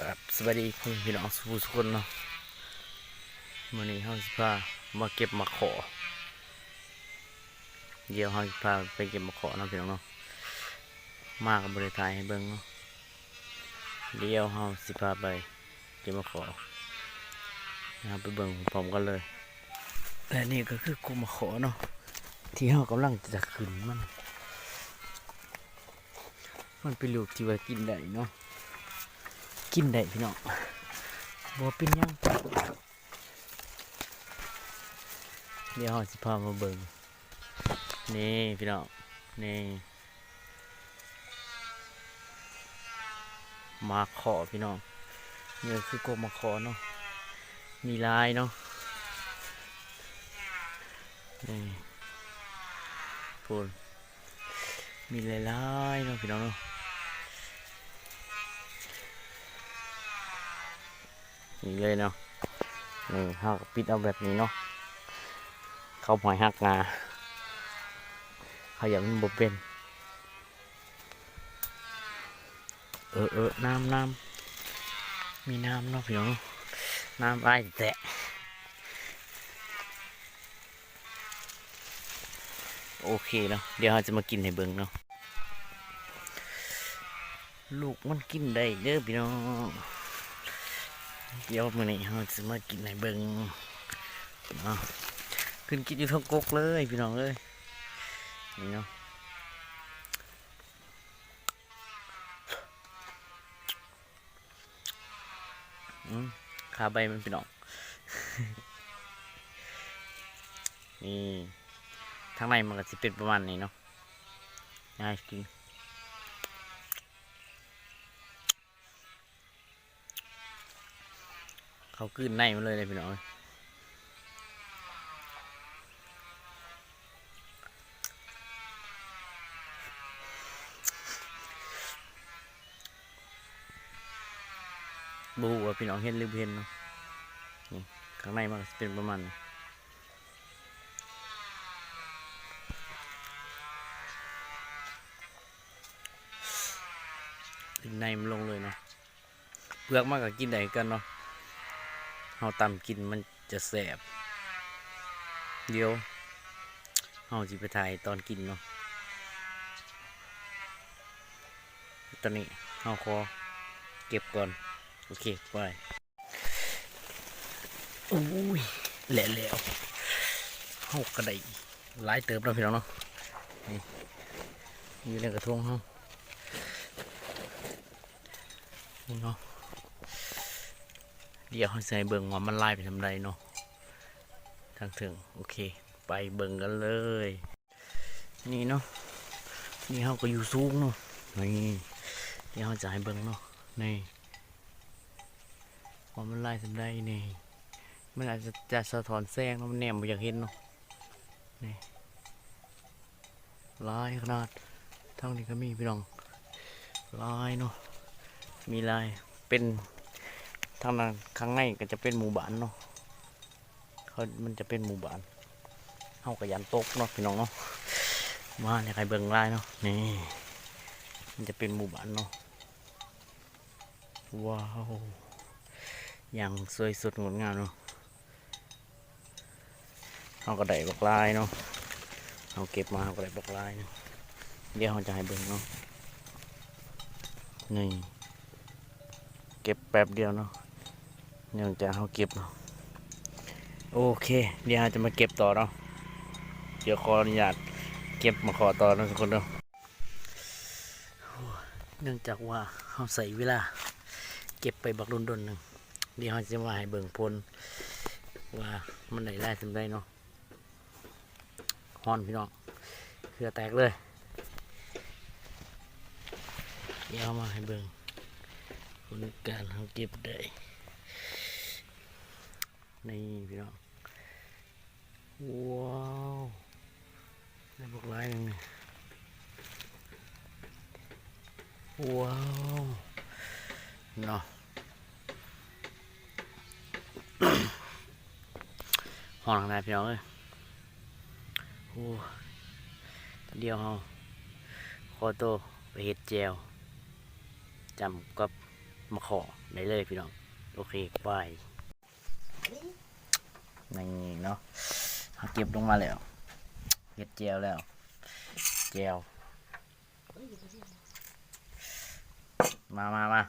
กับสวัสดีพ่อพี่น้องสุทุกคนเนาะวันนี้เฮาสิพามาเก็บมะขอ เดี๋ยวเฮาสิพาไปเก็บมะขอเนาะพี่น้องเนาะมากับบริษัทให้เบิ่งเนาะเดี๋ยวเฮาสิพาไปเก็บมะขอนะครับไปเบิ่งพร้อมกันเลย และนี่ก็คือกุมมะขอเนาะที่เฮากำลังจะขึ้นมัน มันเป็นลูกที่ว่ากินได้เนาะ กินได้พี่น้องบ่เป็นยังเดี๋ยวเราสิพามาเบิ่งนี่พี่น้องนี่มาขอพี่น้องเนี่ก็คือกบมาขอเนาะมีลายเนาะนี่พูนมีลายลายๆเนาะพี่น้องเนาะ นี่เลยเนาะนี่หักปิดเอาแบบนี้เนาะเข้าหอยหักงาขยับมันบเป็น เออเออน้ำน้ำมีน้ำเนาะพี่น้องน้ำไอแตะโอเคเนาะเดี๋ยวเราจะมากินให้เบิ่งเนาะลูกมันกินได้เด้อพี่น้อง เดี๋ยวมื้อนี้เราจะมากินในเบิงเนาะขึ้นกินอยู่ท้องกกเลยพี่น้องเอ้ยนี่เนาะขาใบมันพี่น้อง นี่ทางในมันก็สิเป็นประมาณนี้เนาะง่ายกิน เขากลืนในมันเลยเลยพี่น้องบูว่าพี่น้องเห็นหรือบ่เห็นเนาะนี่ข้างในมันเป็นประมาณนี้ในมันลงเลยเนาะเปลือกมากกับกินได้กันเนาะ เฮาตำกินมันจะแสบ เดี๋ยวเฮาสิไปถ่ายตอนกินเนาะ ตอนนี้เฮาขอเก็บก่อน โอเคไปอุ้ยแหละแล้วเฮากระไดหลายเติบแล้วพี่น้องเนาะ นี่อยู่ในกระทงเฮานี่เนาะ เดี๋ยวเขาใส่เบิ่งว่ามันไล่ไปทำไรเนาะทางถึงโอเค ไปเบิ่งกันเลย นี่เนาะนี่เขาก็อยู่สูงเนาะนี่เดี๋ยวเขาจะให้เบิ่งเนาะนี่ว่ามันไล่ทำไรนี่มันอาจจะจะสะท้อนแสงเนาะมันแนมบ่อยากเห็นเนาะนี่ลายขนาดเท่านี้ก็มีพี่น้องลายเนาะมีลายเป็น ทางนั้นข้างในก็จะเป็นหมู่บ้านเนาะเขามันจะเป็นหมู่บ้านเฮากระยันตกเนาะพี่น้องเนาะมาเนี่ยใครเบิ่งไล่เนาะนี่มันจะเป็นหมู่บ้านเนาะว้าวอย่างสวยสดงดงามเนาะเฮาก็ได้บักลายเนาะเฮาเก็บมาเฮาก็ได้บักลายเนาะเดี๋ยวเฮาจะให้เบิ่งเนาะนี่เก็บแป๊บเดียวเนาะ เนื่องจากเขาเก็บเนาะโอเค เดี๋ยวเราจะมาเก็บต่อเนาะเดี๋ยวขออนุญาตเก็บมาขอต่อนะทุกคนเนาะเนื่องจากว่าเขาใส่เวลา เก็บไปบักรุนดนหนึ่งเดี๋ยวเขาจะมาให้เบิ่งพลว่ามันไหนไล่ทำได้เนาะฮอนพี่น้องเครือแตกเลย เดี๋ยวมาให้เบิ่งผลการเขาเก็บได้ นี่พี่น้องว้าวได้บอกลายหนึ่งว้าวเนาะห้องทางไหนพี่น้องเอ้ยโอ้เดียวเฮาขอตัวไปเฮ็ดแจวจำกับมาขอได้เลยพี่น้อง โอเคบาย นี่เนาะเอาเก็บลงมาแล้วเก็ดเจลแล้วเจลมามามา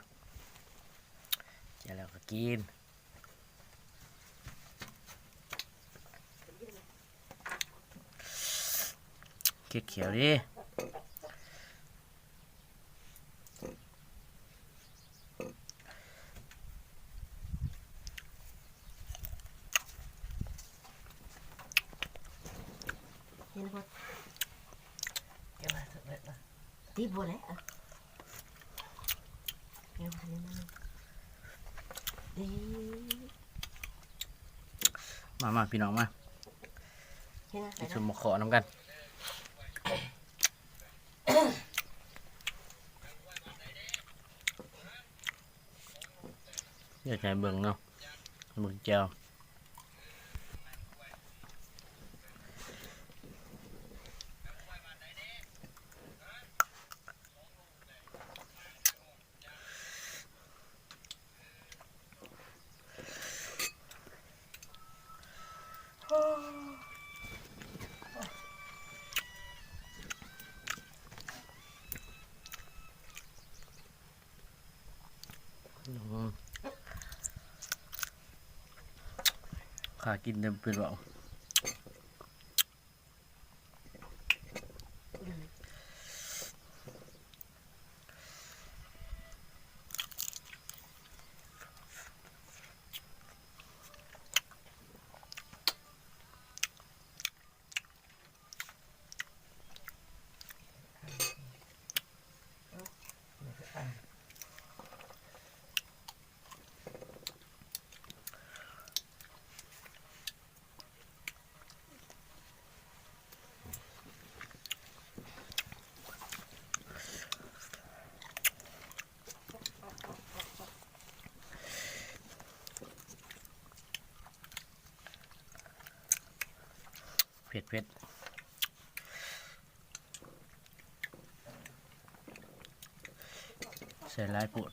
เจลแล้วก็กินเก็ดเขียวดิ เห็นบ่เดี๋ยวมาสักเบิดบ่ ตีบ่แล้วอะเดี๋ยวมาเนี่ยมันดีมามาพี่น้องมาเห็นไหมไปชมมาขอน้ำกันอยากใช้เบิ่งเนาะเบิ่งแจวากินเต็มเป็นเปล่าเผ็ดเผ็ดใส่ลายปวด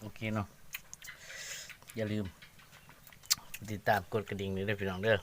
โอเคเนาะอย่าลืม ติดตามกดกระดิ่งนี้ด้วยพี่น้องเด้อ